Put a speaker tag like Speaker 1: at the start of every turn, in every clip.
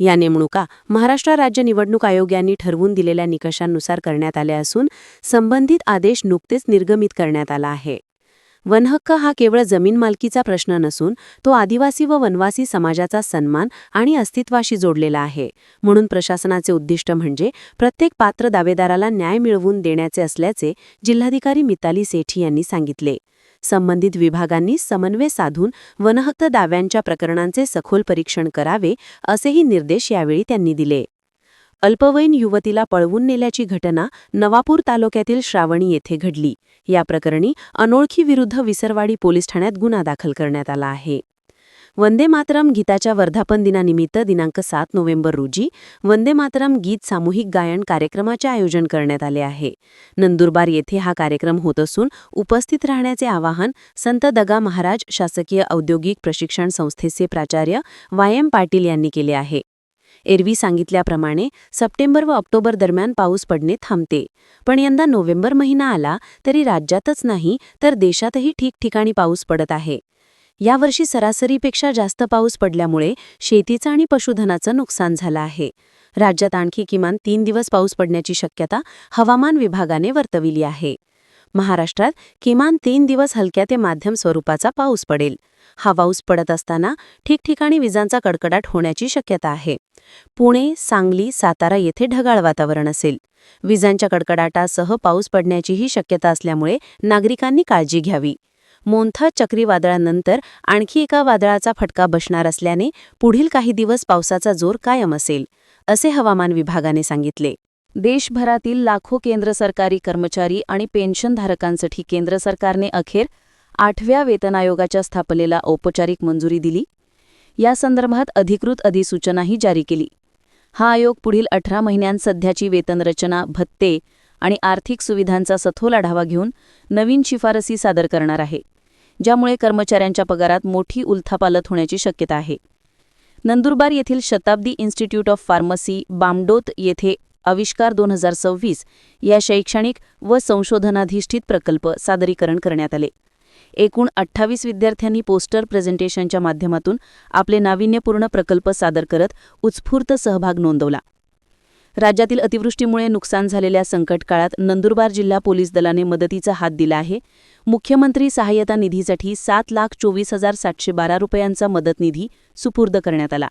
Speaker 1: या नेमणुका महाराष्ट्र राज्य निवडणूक आयोग यांनी ठरवून दिलेल्या निकषांनुसार करण्यात आल्या असून संबंधित आदेश नुकतेच निर्गमित करण्यात आला आहे. वनहक्क हा केवळ जमीन मालकीचा प्रश्न नसून तो आदिवासी व वनवासी समाजाचा सन्मान आणि अस्तित्वाशी जोडलेला आहे. म्हणून प्रशासनाचे उद्दिष्ट म्हणजे प्रत्येक पात्र दावेदाराला न्याय मिळवून देण्याचे असल्याचे जिल्हाधिकारी मिताली सेठी यांनी सांगितले. संबंधित विभागांनी समन्वय साधून वनहक्क दाव्यांच्या प्रकरणांचे सखोल परीक्षण करावे असेही निर्देश यावेळी त्यांनी दिले. अल्पवयीन युवतीला पळवून नेल्याची घटना नवापूर तालुक्यातील श्रावणी येथे घडली. या प्रकरणी अनोळखी विरुद्ध विसरवाडी पोलीस ठाण्यात गुन्हा दाखल करण्यात आला आहे. वंदे मातरम गीताच्या वर्धापन दिनानिमित्त दिनांक सात नोव्हेंबर रोजी वंदे मातरम गीत सामूहिक गायन कार्यक्रमाचे आयोजन करण्यात आले आहे. नंदुरबार येथे हा कार्यक्रम होत असून उपस्थित राहण्याचे आवाहन संत दगा महाराज शासकीय औद्योगिक प्रशिक्षण संस्थेचे प्राचार्य वाय एम पाटील यांनी केले आहे. एरवी सांगितल्याप्रमाणे सप्टेंबर व ऑक्टोबर दरम्यान पाऊस पडणे थांबते. पण यंदा नोव्हेंबर महिना आला तरी राज्यातच नाही तर देशातही ठिकठिकाणी पाऊस पडत आहे. यावर्षी सरासरीपेक्षा जास्त पाऊस पडल्यामुळे शेतीचं आणि पशुधनाचं नुकसान झालं आहे. राज्यात आणखी किमान तीन दिवस पाऊस पडण्याची शक्यता हवामान विभागाने वर्तविली आहे. महाराष्ट्रात किमान तीन दिवस हलक्या ते माध्यम स्वरूपाचा पाऊस पडेल. हा पाऊस पडत असताना ठिकठिकाणी विजांचा कडकडाट होण्याची शक्यता आहे. पुणे सांगली सातारा येथे ढगाळ वातावरण असेल. विजांच्या कडकडाटासह पाऊस पडण्याचीही शक्यता असल्यामुळे नागरिकांनी काळजी घ्यावी. मोंथा चक्रीवादळानंतर आणखी एका वादळाचा फटका बसणार असल्याने पुढील काही दिवस पावसाचा जोर कायम असेल असे हवामान विभागाने सांगितले. देशभरातील लाखो केंद्र सरकारी कर्मचारी आणि पेन्शनधारकांसाठी केंद्र सरकारने अखेर आठव्या वेतन आयोगाच्या स्थापनेला औपचारिक मंजुरी दिली. या संदर्भात अधिकृत अधिसूचनाही जारी केली. हा आयोग पुढील अठरा महिन्यांत सध्याची वेतनरचना भत्ते आणि आर्थिक सुविधांचा सखोल आढावा घेऊन नवीन शिफारसी सादर करणार आहे ज्यामुळे कर्मचाऱ्यांच्या पगारात मोठी उलथापालत होण्याची शक्यता आहे. नंदुरबार येथील Shatabdi institute of pharmacy Bamdod येथे आविष्कार दोन हजार सव्वीस या शैक्षणिक व संशोधनाधिष्ठित प्रकल्प सादरीकरण करण्यात आले. एकूण अठ्ठावीस विद्यार्थ्यांनी पोस्टर प्रेझेंटेशनच्या माध्यमातून आपले नाविन्यपूर्ण प्रकल्प सादर करत उत्स्फूर्त सहभाग नोंदवला. राज्यातील अतिवृष्टीमुळे नुकसान झालेल्या संकट काळात नंदुरबार जिल्हा पोलीस दलाने मदतीचा हात दिला आहे. मुख्यमंत्री सहाय्यता निधीसाठी सात लाख चोवीस हजार सातशे बारा रुपयांचा मदत निधी सुपूर्द करण्यात आला.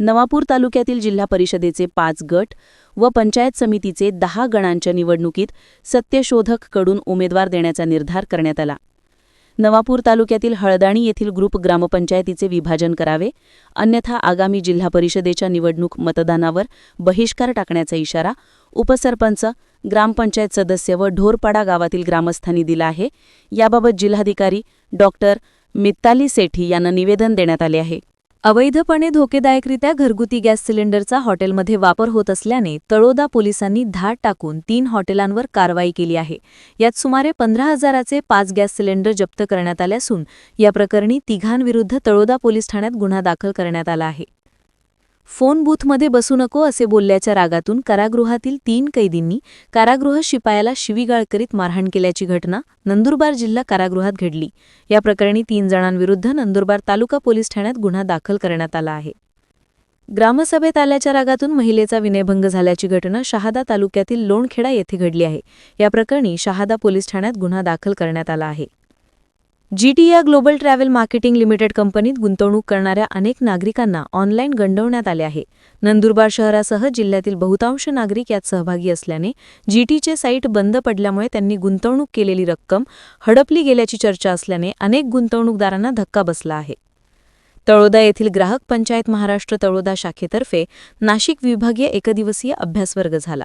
Speaker 1: नवापूर तालुक्यातील जिल्हा परिषदेचे पाच गट व पंचायत समितीचे दहा गणांच्या निवडणुकीत सत्यशोधककडून उमेदवार देण्याचा निर्धार करण्यात आला. नवापूर तालुक्यातील हळदाणी येथील ग्रुप ग्रामपंचायतीचे विभाजन करावे अन्यथा आगामी जिल्हा परिषदेच्या निवडणूक मतदानावर बहिष्कार टाकण्याचा इशारा उपसरपंच ग्रामपंचायत सदस्य व ढोरपाडा गावातील ग्रामस्थांनी दिला आहे. याबाबत जिल्हाधिकारी डॉक्टर मित्ताली सेठी यांना निवेदन देण्यात आले आहे.
Speaker 2: अवैधपणे धोकेदायकरित्या घरगुती गॅस सिलेंडरचा हॉटेलमध्ये वापर होत असल्याने तळोदा पोलिसांनी धाड टाकून तीन हॉटेलांवर कारवाई केली आहे. यात सुमारे पंधरा हजाराचे पाच गॅस सिलेंडर जप्त करण्यात आले असून या प्रकरणी तिघांविरुद्ध तळोदा पोलीस ठाण्यात गुन्हा दाखल करण्यात आला आहे. फोन बूथमध्ये बसू नको असे बोलल्याच्या रागातून कारागृहातील तीन कैदींनी कारागृह शिपायाला शिवीगाळ करीत मारहाण केल्याची घटना नंदुरबार जिल्हा कारागृहात घडली. या प्रकरणी तीन जणांविरुद्ध नंदुरबार तालुका पोलीस ठाण्यात गुन्हा दाखल करण्यात आला आहे. ग्रामसभेत आल्याच्या रागातून महिलेचा विनयभंग झाल्याची घटना शहादा तालुक्यातील लोणखेडा येथे घडली आहे. या प्रकरणी शहादा पोलीस ठाण्यात गुन्हा दाखल करण्यात आला आहे. जीटी या ग्लोबल ट्रॅव्हल मार्केटिंग लिमिटेड कंपनीत गुंतवणूक करणाऱ्या अनेक नागरिकांना ऑनलाईन गंडवण्यात आले आहे. नंदुरबार शहरासह जिल्ह्यातील बहुतांश नागरिक यात सहभागी असल्याने जीटीचे साईट बंद पडल्यामुळे त्यांनी गुंतवणूक केलेली रक्कम हडपली गेल्याची चर्चा असल्याने अनेक गुंतवणूकदारांना धक्का बसला आहे. तळोदा येथील ग्राहक पंचायत महाराष्ट्र तळोदा शाखेतर्फे नाशिक विभागीय एकदिवसीय अभ्यासवर्ग झाला.